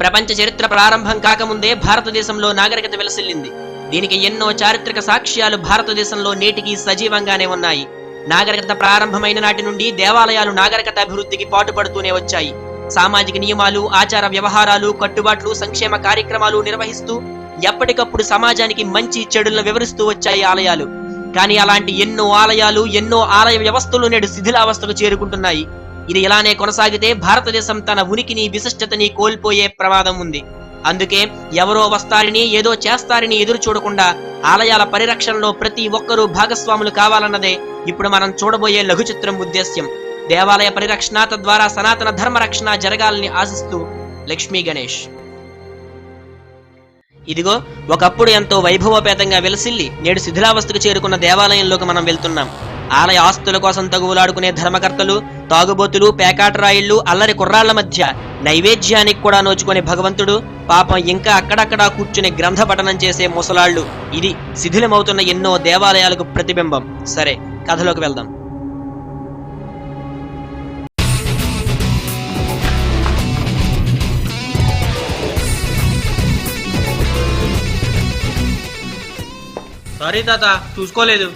ప్రపంచ చరిత్ర ప్రారంభం కాకముందే భారతదేశంలో నాగరికత విలసిల్లింది. దీనికి ఎన్నో చారిత్రక సాక్ష్యాలు భారతదేశంలో నేటికి సజీవంగానే ఉన్నాయి. నాగరికత ప్రారంభమైన నాటి నుండి దేవాలయాలు నాగరికత అభివృద్ధికి పాటుపడుతూనే వచ్చాయి. సామాజిక నియమాలు ఆచార వ్యవహారాలు కట్టుబాట్లు సంక్షేమ కార్యక్రమాలు నిర్వహిస్తూ ఎప్పటికప్పుడు సమాజానికి మంచి చెడులను వివరిస్తూ వచ్చాయి ఆలయాలు. కానీ అలాంటి ఎన్నో ఆలయాలు ఎన్నో ఆలయ వ్యవస్థలు నేడు శిథిలావస్థకు చేరుకుంటున్నాయి. ఇది ఇలానే కొనసాగితే భారతదేశం తన ఉనికిని విశిష్టతని కోల్పోయే ప్రమాదం ఉంది. అందుకే ఎవరో వస్తారని ఏదో చేస్తారని ఎదురు చూడకుండా ఆలయాల పరిరక్షణలో ప్రతి ఒక్కరూ భాగస్వాములు కావాలన్నదే ఇప్పుడు మనం చూడబోయే లఘు చిత్రం ఉద్దేశ్యం. దేవాలయ పరిరక్షణ తద్వారా సనాతన ధర్మ రక్షణ జరగాలని ఆశిస్తూ లక్ష్మీ గణేష్. ఇదిగో ఒకప్పుడు ఎంతో వైభవపేతంగా వెలసిల్లి నేడు శిథిలావస్థకు చేరుకున్న దేవాలయంలోకి మనం వెళ్తున్నాం. ఆలయ ఆస్తుల కోసం తగువులాడుకునే ధర్మకర్తలు తాగుబోతులు పేకాటరాయిళ్ళు అల్లరి కుర్రాళ్ళ మధ్య నైవేద్యానికి కూడా నోచుకునే భగవంతుడు పాపం ఇంకా అక్కడక్కడా కూర్చుని గ్రంథ పఠనం చేసే ముసలాళ్ళు. ఇది శిథిలమవుతున్న ఎన్నో దేవాలయాలకు ప్రతిబింబం. సరే కథలోకి వెళ్దాం. సారీ తాత చూసుకోలేదు.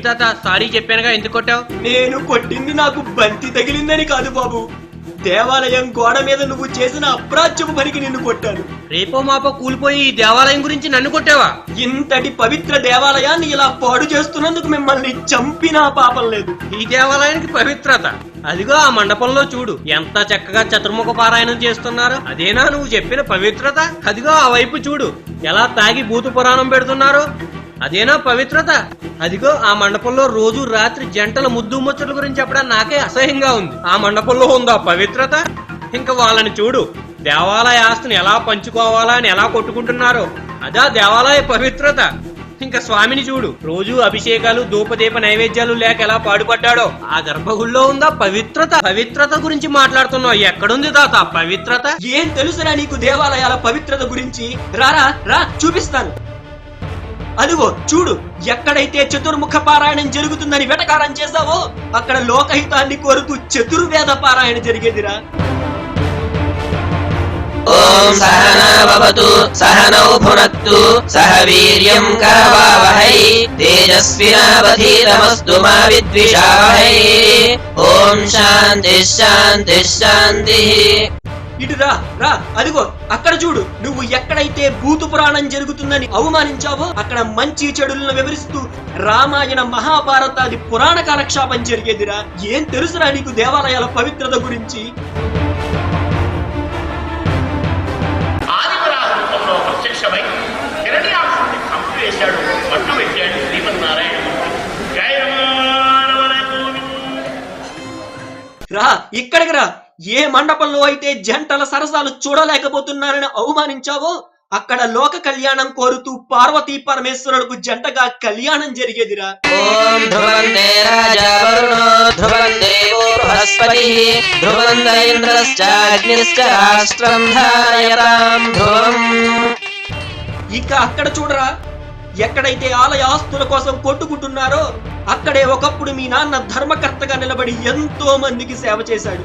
ఏంటి తాత సారీ చెప్పానుగా ఎందుకు కొట్టావు? నేను కొట్టింది నాకు బంతి తగిలిందని కాదు బాబు. దేవాలయం గోడ మీద నువ్వు చేసిన అప్రాచ్యపు పనికి నిన్ను కొట్టాను. రేపో మాపో కూలిపోయి ఈ దేవాలయం గురించి నన్ను కొట్టావా? ఇంతటి పవిత్ర దేవాలయాన్ని ఇలా పాడు చేస్తున్నందుకు మిమ్మల్ని చంపినా పాపం లేదు. ఈ దేవాలయానికి పవిత్రత. అదిగో ఆ మండపంలో చూడు ఎంత చక్కగా చతుర్ముఖ పారాయణం చేస్తున్నారు. అదేనా నువ్వు చెప్పిన పవిత్రత? అదిగో ఆ వైపు చూడు ఎలా తాగి భూత పురాణం పెడుతున్నారు. అదేనా పవిత్రత? అదిగో ఆ మండపంలో రోజు రాత్రి జంటల ముద్దు ముచ్చట్ల గురించి చెప్పడం నాకే అసహ్యంగా ఉంది. ఆ మండపంలో ఉందా పవిత్రత? ఇంకా వాళ్ళని చూడు. దేవాలయ ఆస్తిని ఎలా పంచుకోవాలా అని ఎలా కొట్టుకుంటున్నారో. అదా దేవాలయ పవిత్రత. ఇంకా స్వామిని చూడు. రోజు అభిషేకాలు ధూపదీప నైవేద్యాలు లేక ఎలా పాడుపడ్డాడో. ఆ గర్భగుడిలో ఉందా పవిత్రత? పవిత్రత గురించి మాట్లాడుతున్నావు. ఎక్కడుంది తాత పవిత్రత? ఏం తెలుసురా నీకు దేవాలయాల పవిత్రత గురించి? రారా రా చూపిస్తాను. అదిగో చూడు ఎక్కడైతే చతుర్ముఖ పారాయణం జరుగుతుందని వెటకారం చేశావో అక్కడ లోకహితాన్ని కోరుతూ చతుర్వేద పారాయణ జరిగేదిరా. ఓం సహనావతు సహనౌ భునత్తు సహ వీర్యం కరవావహై తేజస్వినావధీతమస్తు మా విద్విషావహై. ఓం శాంతి శాంతి శాంతి. ఇటు రా రా అదిగో అక్కడ చూడు నువ్వు ఎక్కడైతే భూత పురాణం జరుగుతుందని అవమానించావో అక్కడ మంచి చెడులను వివరిస్తూ రామాయణ మహాభారతాది పురాణ కాలక్షేపం జరిగేదిరా. ఏం తెలుసురా నీకు దేవాలయాల పవిత్రత గురించి? ప్రత్యక్షమై మట్టు పెట్టాడు రా ఇక్కడికి రా. ఏ మండపంలో అయితే జంటల సరసాలు చూడలేకపోతున్నారని అవమానించావో అక్కడ లోక కళ్యాణం కోరుతూ పార్వతీ పరమేశ్వరులకు జంటగా కళ్యాణం జరిగేదిరా. ఇక అక్కడ చూడరా ఎక్కడైతే ఆలయ ఆస్తుల కోసం కొట్టుకుంటున్నారో అక్కడే ఒకప్పుడు మీ నాన్న ధర్మకర్తగా నిలబడి ఎంతో మందికి సేవ చేశాడు.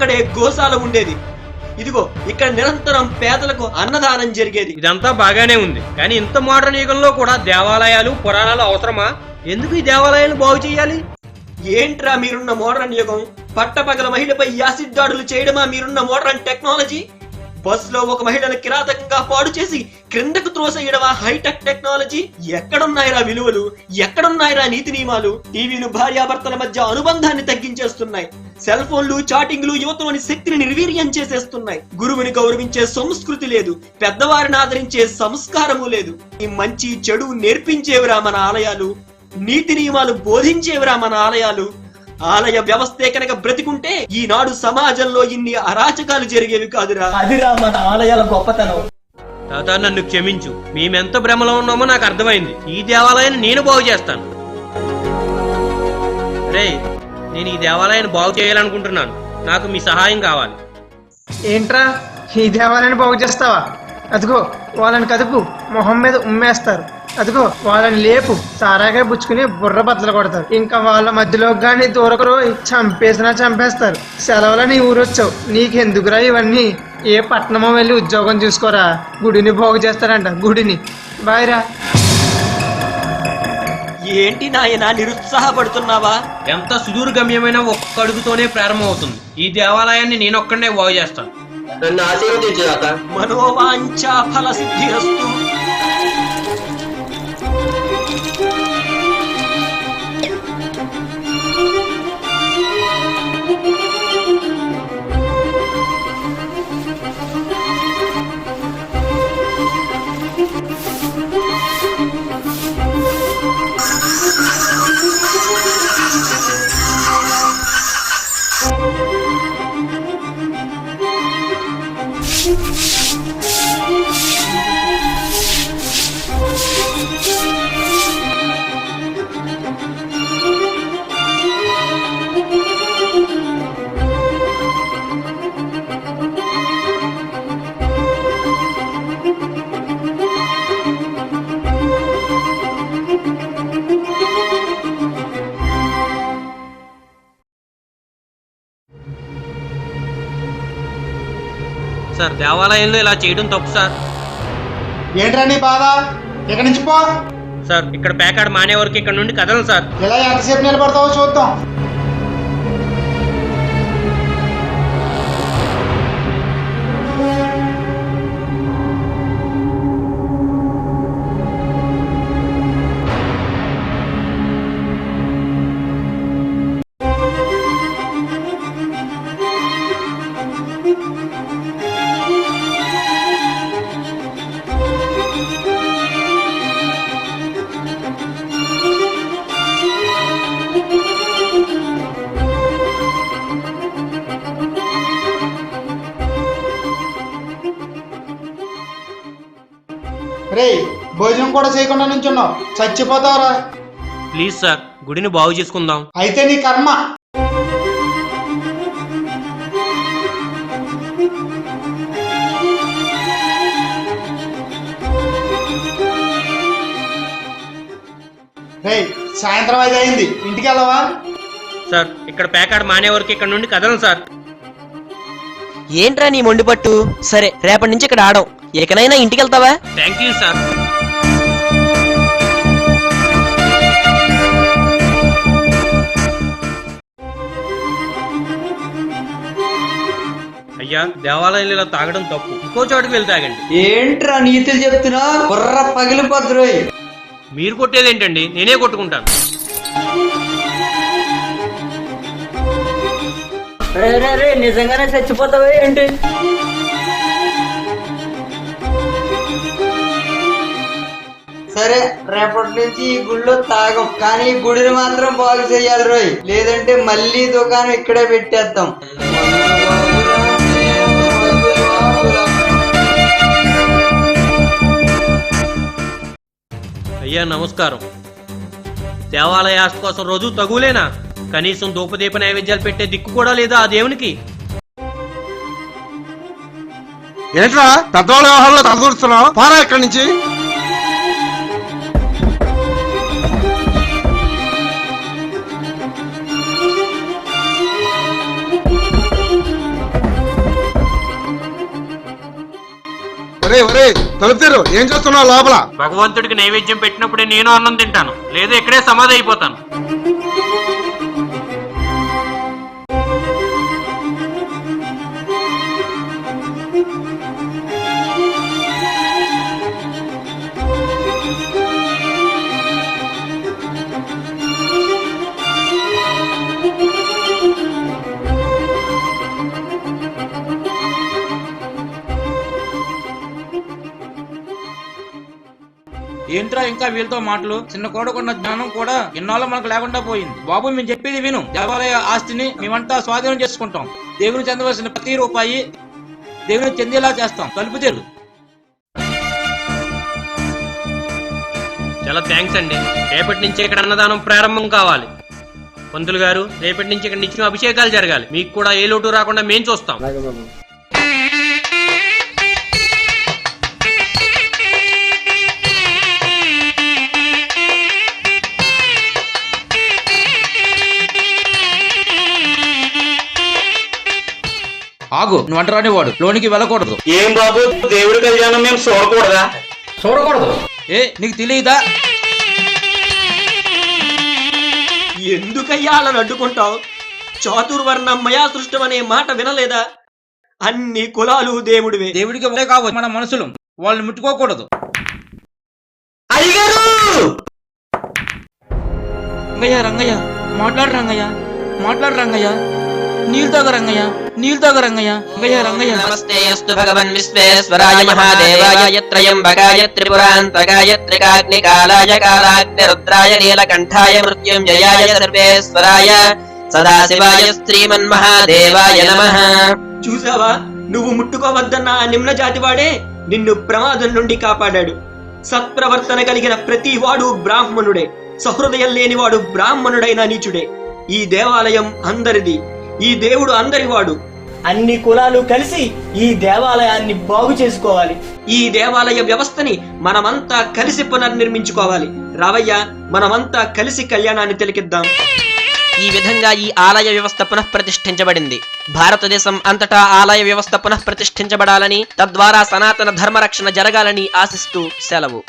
అక్కడే గోశాల ఉండేది. ఇదిగో ఇక్కడ నిరంతరం పేదలకు అన్నదానం జరిగేది. ఇదంతా బాగానే ఉంది. కానీ ఇంత మోడర్న్ యుగంలో కూడా దేవాలయాలు పురాణాలు అవసరమా? ఎందుకు ఈ దేవాలయాలు బాగు చేయాలి? ఏంట్రా మీరున్న మోడర్న్ యుగం? పట్టపగల మహిళపై యాసిడ్ దాడులు చేయడమా మీరున్న మోడర్న్ టెక్నాలజీ? బస్లో ఒక మహిళను కిరాతకంగా పాడు చేసి క్రిందకు త్రోసేయడమా హైటెక్ టెక్నాలజీ? ఎక్కడున్నాయిరా విలువలు? ఎక్కడున్నాయిరా నీతి నియమాలు? టీవీలు భార్యాభర్తల మధ్య అనుబంధాన్ని తగ్గించేస్తున్నాయి. సెల్ ఫోన్లు చాటింగ్లు యువతలోని శక్తిని నిర్వీర్యం చేసేస్తున్నాయి. గురువుని గౌరవించే సంస్కృతి లేదు. పెద్దవారిని ఆదరించే సంస్కారము లేదు. ఈ మంచి చెడు నేర్పించేవిరా మన ఆలయాలు. నీతి నియమాలు బోధించేవిరా మన ఆలయాలు. ఆలయ వ్యవస్థే కనుక బ్రతికుంటే ఈనాడు సమాజంలో ఇన్ని అరాచకాలు జరిగేవి కాదురా. అదిరా మన ఆలయాల గొప్పతనం. తాత నన్ను క్షమించు. మేమెంత భ్రమలో ఉన్నామో నాకు అర్థమైంది. ఈ దేవాలయాన్ని నేను బాగు చేస్తాను. రే నేను ఈ దేవాలయాన్ని బాగు చేయాలనుకుంటున్నాను. నాకు మీ సహాయం కావాలి. ఏంట్రా? ఈ దేవాలయాన్ని బాగు చేస్తావా? అదిగో వాళ్ళని కదుపు. మొహం మీద ఉమ్మేస్తారు. అదిగో వాళ్ళని లేపు. సారాగా పుచ్చుకుని బుర్ర బద్దలు కొడతారు. ఇంకా వాళ్ళ మధ్యలో గాని దూరకరు. చంపేసినా చంపేస్తారు. సెలవుల నీ ఊరొచ్చావు. నీకెందుకురా ఇవన్నీ? ఏ పట్టణమో వెళ్ళి ఉద్యోగం చూసుకోరా? గుడిని బాగు చేస్తారంట. గుడిని. బాయ్రా ఏంటి నాయనా నిరుత్సాహపడుతున్నావా? ఎంత సుదూరగమ్యమైన ఒక్క అడుగుతోనే ప్రారంభమవుతుంది ఈ దేవాలయాన్ని నేను ఒక్కడనే బాగు చేస్తాను. నన్ను ఆశీర్వదించు మనోవాంఛా ఫల సిద్ధిరస్తు సార్ దేవాలయంలో ఇలా చేయడం తప్పు సార్. ఏంట్రా నీ బాధ? ఇక్కడి నుంచి పో. సార్ ఇక్కడ ప్యాకాడ్ మానే వరకు ఇక్కడ నుండి కదలను సార్. ఇలా ఎంతసేపు నిలబడతావో చూద్దాం. రేయ్ భోజనం కూడా చేయకుండా నుంచున్నావు. చచ్చిపోతావురా. ప్లీజ్ సార్ గుడిని బాగు చేసుకుందాం. అయితే నీ కర్మ. రేయ్ సాయంత్రం ఐదు అయింది. ఇంటికి వెళ్ళవా? సార్ ఇక్కడ ప్యాకాడ్ మానే వరకు ఇక్కడ నుండి కదలను సార్. ఏంట్రా నీ మొండి పట్టు సరే రేపటి నుంచి ఇక్కడ ఆడం. ఇకనైనా ఇంటికి వెళ్తావా థ్యాంక్ యూ సార్ అయ్యా దేవాలయంలో ఇలా తాగడం తప్పు. ఇంకో చోటుకి వెళ్ళి తాగండి. ఏంట్రా నీతులు చెప్తున్నా? బుర్ర పగిలిపోద్రోయ్ మీరు కొట్టేది ఏంటండి నేనే కొట్టుకుంటాను. నిజంగానే చచ్చిపోతావే ఏంటి? సరే రేపటి నుంచి ఈ గుళ్ళో తాగం. కానీ ఈ గుడిని మాత్రం బాగు చేయాలి రోయ్. లేదంటే మళ్ళీ దుకాణం ఇక్కడే పెట్టేద్దాం. అయ్యా నమస్కారం. దేవాలయ ఆస్తి కోసం రోజు తగులేనా? కనీసం ధూపదీప నైవేద్యాలు పెట్టే దిక్కు కూడా లేదా ఆ దేవునికి? ఏంట్రా? పెద్దవాళ్ళ వ్యవహారంలో తలదూరుస్తున్నావు? పారా ఇక్కడి నుంచి. ఒరే ఒరే ఏం చేస్తున్నావు లోపల? భగవంతుడికి నైవేద్యం పెట్టినప్పుడే నేను అన్నం తింటాను. లేదా ఇక్కడే సమాధి అయిపోతాను. ఏంట్రా ఇంకా వీళ్ళతో మాటలు? చిన్న కోడకున్న జ్ఞానం కూడా ఇన్నాళ్ళు మనకు లేకుండా పోయింది. బాబు మేము చెప్పేది విను. దేవాలయ ఆస్తిని మేమంతా స్వాధీనం చేసుకుంటాం. దేవుని చెందవలసిన ప్రతి రూపాయి దేవుని చెందేలా చేస్తాం. కలుపు తెరు చాలా థ్యాంక్స్ అండి. రేపటి నుంచి ఇక్కడ అన్నదానం ప్రారంభం కావాలి. పంతులు గారు రేపటి నుంచి ఇక్కడ నిత్యం అభిషేకాలు జరగాలి. మీకు కూడా ఏ లోటు రాకుండా మేం చూస్తాం. ఆగు నువ్వు వాడు లోనికి వెళ్ళకూడదు. ఏం బాబు దేవుడి కళ్యాణం మేము చూడకూడదా? చూడకూడదు. ఏ నీకు తెలియదా ఎందుకయ్యా అలా అడ్డుకుంటావు? చాతుర్వర్ణం మయా సృష్టం అనే మాట వినలేదా? అన్ని కులాలు దేవుడివే. దేవుడికి ఒకటే కావచ్చు మన మనుషులు వాళ్ళని ముట్టుకోకూడదు. రంగయ్య రంగయ్య మాట్లాడు రంగయ్య మాట్లాడు రంగయ్య. నీళ్ళు తాగ రంగయ్య నీళ్ళు తాగ రంగయ్య. రంగయ్య రంగయ్య. నమస్తే అస్తు భగవన్ విశ్వేశ్వరాయ మహాదేవాయ త్రయంబకాయ త్రిపురాంతకాయ త్రికాగ్నికాలాయ కాలాగ్ని రుద్రాయ నీలకంఠాయ మృత్యుంజయాయ సర్వేశ్వరాయ సదాశివాయ శ్రీమన్మహాదేవాయ నమః. చూసావా? నువ్వు ముట్టుకోవద్దన్న ఆ నిమ్న జాతివాడే నిన్ను ప్రమాదం నుండి కాపాడాడు. సత్ప్రవర్తన కలిగిన ప్రతి వాడు బ్రాహ్మణుడే. సహృదయం లేనివాడు బ్రాహ్మణుడైన నీచుడే. ఈ దేవాలయం అందరిది. ఈ దేవుడు అందరివాడు అన్ని కులాలు కలిసి ఈ దేవాలయాన్ని బాగు చేసుకోవాలి. ఈ దేవాలయ వ్యవస్థని మనమంతా కలిసి పునర్నిర్మించుకోవాలి. రావయ్య మనమంతా కలిసి కళ్యాణాన్ని తిలకిద్దాం. ఈ విధంగా ఈ ఆలయ వ్యవస్థ పునఃప్రతిష్ఠించబడింది. భారతదేశం అంతటా ఆలయ వ్యవస్థ పునఃప్రతిష్ఠించబడాలని తద్వారా సనాతన ధర్మరక్షణ జరగాలని ఆశిస్తూ సెలవు.